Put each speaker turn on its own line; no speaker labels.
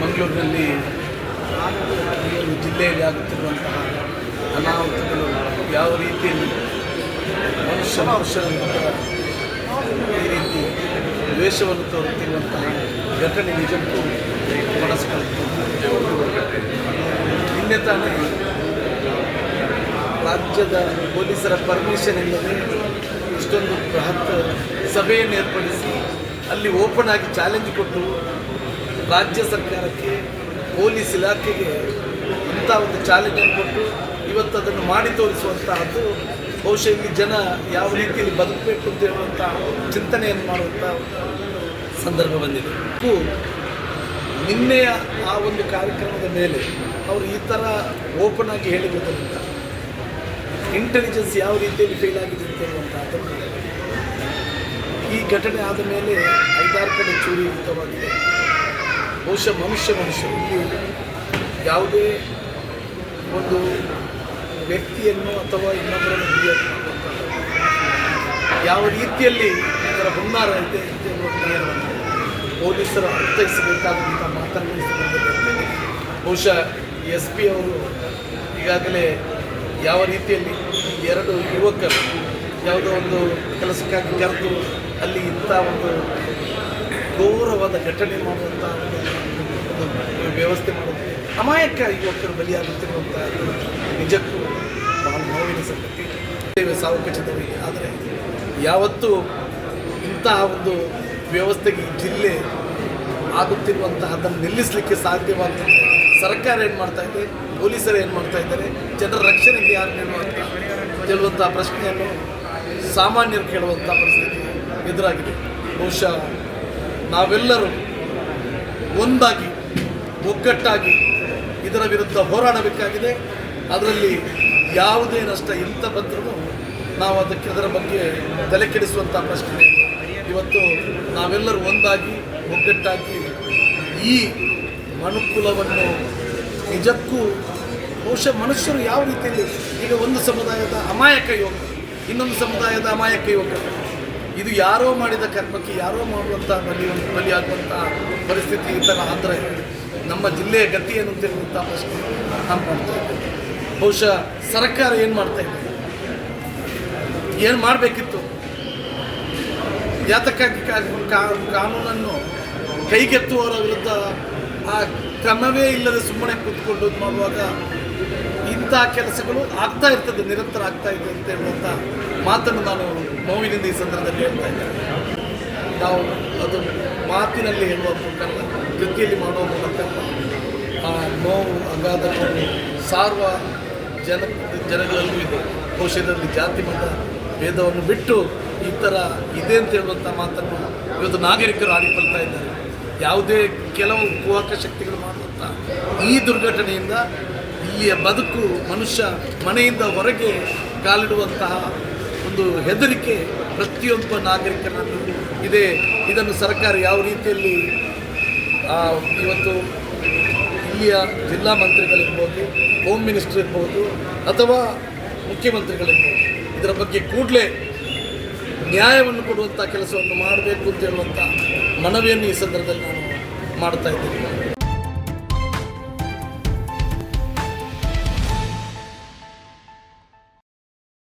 ಮಂಗಳೂರಿನಲ್ಲಿ ಜಿಲ್ಲೆಯಲ್ಲಿ ಆಗುತ್ತಿರುವಂತಹ ಅನಾಹುತಗಳು ಯಾವ ರೀತಿಯಲ್ಲಿ ಮನುಷ್ಯ ಮನುಷ್ಯರ ಈ ರೀತಿ ದ್ವೇಷವನ್ನು ತೋರುತ್ತಿರುವಂತಹ ಘಟನೆ ನಿಜಕ್ಕೂ ಮನಸ್ಸು ನಿನ್ನೆ ತಾನೇ ರಾಜ್ಯದ ಪೊಲೀಸರ ಪರ್ಮಿಷನ್ ಇಲ್ಲದೆ ಇಷ್ಟೊಂದು ಬೃಹತ್ ಸಭೆಯನ್ನು ಏರ್ಪಡಿಸಿ ಅಲ್ಲಿ ಓಪನ್ ಆಗಿ ಚಾಲೆಂಜ್ ಕೊಟ್ಟು ರಾಜ್ಯ ಸರ್ಕಾರಕ್ಕೆ, ಪೊಲೀಸ್ ಇಲಾಖೆಗೆ ಇಂಥ ಒಂದು ಚಾಲೆಂಜನ್ನು ಕೊಟ್ಟು ಇವತ್ತು ಅದನ್ನು ಮಾಡಿ ತೋರಿಸುವಂತಹದ್ದು, ಬಹುಶಃ ಇಲ್ಲಿ ಜನ ಯಾವ ರೀತಿಯಲ್ಲಿ ಬದುಕಬೇಕು ಅಂತ ಹೇಳುವಂಥ ಚಿಂತನೆಯನ್ನು ಮಾಡುವಂಥ ಸಂದರ್ಭ ಬಂದಿದೆ. ನಿನ್ನೆಯ ಆ ಒಂದು ಕಾರ್ಯಕ್ರಮದ ಮೇಲೆ ಅವರು ಈ ಥರ ಓಪನ್ ಆಗಿ ಹೇಳಿರುವುದರಿಂದ ಇಂಟೆಲಿಜೆನ್ಸ್ ಯಾವ ರೀತಿಯಲ್ಲಿ ಫೇಲ್ ಆಗಿದೆ ಅಂತ ಹೇಳುವಂತಹ ಈ ಘಟನೆ ಆದ ಮೇಲೆ ಐದಾರು ಕಡೆ ಚೂರಿಯುತವಾಗಿದೆ ಬಹುಶಃ ಮನುಷ್ಯ ಮನುಷ್ಯರು. ಇಲ್ಲಿ ಯಾವುದೇ ಒಂದು ವ್ಯಕ್ತಿಯನ್ನು ಅಥವಾ ಇನ್ನೊಬ್ಬರನ್ನು ಹಿಡಿಯೋದು ಯಾವ ರೀತಿಯಲ್ಲಿ ಅದರ ಹುನ್ನಾರ ಇದೆ ಪೊಲೀಸರು ಅರ್ಥೈಸಬೇಕಾದಂಥ ಮಾತನ್ನು ಬಹುಶಃ ಎಸ್ ಪಿ ಅವರು ಈಗಾಗಲೇ ಯಾವ ರೀತಿಯಲ್ಲಿ ಎರಡು ಯುವಕರು ಯಾವುದೋ ಒಂದು ಕೆಲಸಕ್ಕಾಗಿ ಕರೆದು ಅಲ್ಲಿ ಇಂಥ ಒಂದು ಘೋರವಾದ ಘಟನೆ ಮಾಡುವಂಥ ಒಂದು ವ್ಯವಸ್ಥೆ ಮಾಡುತ್ತೆ. ಅಮಾಯಕ ಯುವಕರು ಬಲಿಯಾಗುತ್ತಿರುವಂಥ ನಿಜಕ್ಕೂ ಬಹಳ ನೋವಿನ ಸಂಗತಿ. ಸೇವೆ ಖಚಿತವಿದೆ ಆದರೆ ಯಾವತ್ತೂ ಇಂತಹ ಒಂದು ವ್ಯವಸ್ಥೆಗೆ ಜಿಲ್ಲೆ ಆಗುತ್ತಿರುವಂತಹ ಅದನ್ನು ನಿಲ್ಲಿಸಲಿಕ್ಕೆ ಸಾಧ್ಯವಾಗ್ತದೆ ಸರ್ಕಾರ ಏನು ಮಾಡ್ತಾ ಇದೆ? ಪೊಲೀಸರು ಏನು ಮಾಡ್ತಾ ಇದ್ದಾರೆ? ಜನರ ರಕ್ಷಣೆಗೆ ಯಾರು ಹೇಳುವಂಥ ಪ್ರಶ್ನೆಯನ್ನು ಸಾಮಾನ್ಯರು ಕೇಳುವಂಥ ಪರಿಸ್ಥಿತಿ ಎದುರಾಗಿದೆ. ಬಹುಶಃ ನಾವೆಲ್ಲರೂ ಒಂದಾಗಿ, ಒಗ್ಗಟ್ಟಾಗಿ ಇದರ ವಿರುದ್ಧ ಹೋರಾಡಬೇಕಾಗಿದೆ. ಅದರಲ್ಲಿ ಯಾವುದೇ ನಷ್ಟ ಎಂತ ಬಂದರೂ ನಾವು ಅದಕ್ಕೆ ಅದರ ಬಗ್ಗೆ ತಲೆ ಕೆಡಿಸುವಂಥ ಪ್ರಶ್ನೆ ಇವತ್ತು ನಾವೆಲ್ಲರೂ ಒಂದಾಗಿ, ಒಗ್ಗಟ್ಟಾಗಿ ಈ ಮನುಕುಲವನ್ನು ನಿಜಕ್ಕೂ ಬಹುಶಃ ಮನುಷ್ಯರು ಯಾವ ರೀತಿಯಲ್ಲಿ ಈಗ ಒಂದು ಸಮುದಾಯದ ಅಮಾಯಕ ಯುವಕ ಇನ್ನೊಂದು ಸಮುದಾಯದ ಅಮಾಯಕ ಯುವಕ ಇದು ಯಾರೋ ಮಾಡಿದ ಕರ್ಮಕ್ಕೆ ಯಾರೋ ಮಾಡುವಂಥ ಬಲಿ ಬಲಿಯಾಗುವಂಥ ಪರಿಸ್ಥಿತಿ ಈ ಆದರೆ ನಮ್ಮ ಜಿಲ್ಲೆಯ ಗತಿ ಏನು ಅಂತ ಹೇಳುವಂಥ ಪ್ರಶ್ನೆ ನಾನು ಮಾಡ್ತಾ ಬಹುಶಃ ಸರ್ಕಾರ ಏನು ಮಾಡ್ತಾ ಇದೆ? ಏನು ಮಾಡಬೇಕಿತ್ತು? ಯಾತಕ್ಕಾಗಿ ಕಾನೂನನ್ನು ಕೈಗೆತ್ತುವವರ ವಿರುದ್ಧ ಆ ಕ್ರಮವೇ ಇಲ್ಲದೆ ಸುಮ್ಮನೆ ಕೂತ್ಕೊಂಡು ಮಾಡುವಾಗ ಇಂಥ ಕೆಲಸಗಳು ಆಗ್ತಾ ಇರ್ತದೆ, ನಿರಂತರ ಆಗ್ತಾ ಇದೆ ಅಂತ ಹೇಳುವಂಥ ಮಾತನ್ನು ನಾನು ನೋವಿನಿಂದ ಈ ಸಂದರ್ಭದಲ್ಲಿ ಹೇಳ್ತಾ ಇದ್ದಾರೆ ನಾವು ಅದು ಮಾತಿನಲ್ಲಿ ಹೇಳುವ ಮೂಲಕ ಕೃತಿಯಲ್ಲಿ ಮಾಡುವ ಮೂಲಕ. ಆ ನೋವು, ಅಗಾಧ ನೋವು ಸಾರುವ ಜನ ಜನಗಳಲ್ಲೂ ಇದೆ ಕೋಶದಲ್ಲಿ ಜಾತಿ, ಮತ, ಭೇದವನ್ನು ಬಿಟ್ಟು ಈ ಥರ ಇದೆ ಅಂತ ಹೇಳುವಂಥ ಮಾತನ್ನು ಇವತ್ತು ನಾಗರಿಕರು ಆಡಿಕೊಳ್ತಾ ಇದ್ದಾರೆ ಯಾವುದೇ ಕೆಲವು ಕುಹಕ ಶಕ್ತಿಗಳು ಮಾಡುವಂಥ ಈ ದುರ್ಘಟನೆಯಿಂದ ಇಲ್ಲಿಯ ಬದುಕು ಮನುಷ್ಯ ಮನೆಯಿಂದ ಹೊರಗೆ ಕಾಲಿಡುವಂತಹ ಒಂದು ಹೆದರಿಕೆ ಪ್ರತಿಯೊಬ್ಬ ನಾಗರಿಕನಾಗಿ ಇದೆ. ಇದನ್ನು ಸರ್ಕಾರ ಯಾವ ರೀತಿಯಲ್ಲಿ ಇವತ್ತು ಇಲ್ಲಿಯ ಜಿಲ್ಲಾ ಮಂತ್ರಿಗಳಿರ್ಬೋದು ಹೋಮ್ ಮಿನಿಸ್ಟರ್ ಇರ್ಬೋದು, ಅಥವಾ ಮುಖ್ಯಮಂತ್ರಿಗಳಿರ್ಬೋದು, ಇದರ ಬಗ್ಗೆ ಕೂಡಲೇ ನ್ಯಾಯವನ್ನು ಕೊಡುವಂಥ ಕೆಲಸವನ್ನು ಮಾಡಬೇಕು ಅಂತ ಹೇಳುವಂಥ ಮನವಿಯನ್ನು ಈ ಸಂದರ್ಭದಲ್ಲಿ ನಾನು ಮಾಡ್ತಾ ಇದ್ದೀನಿ.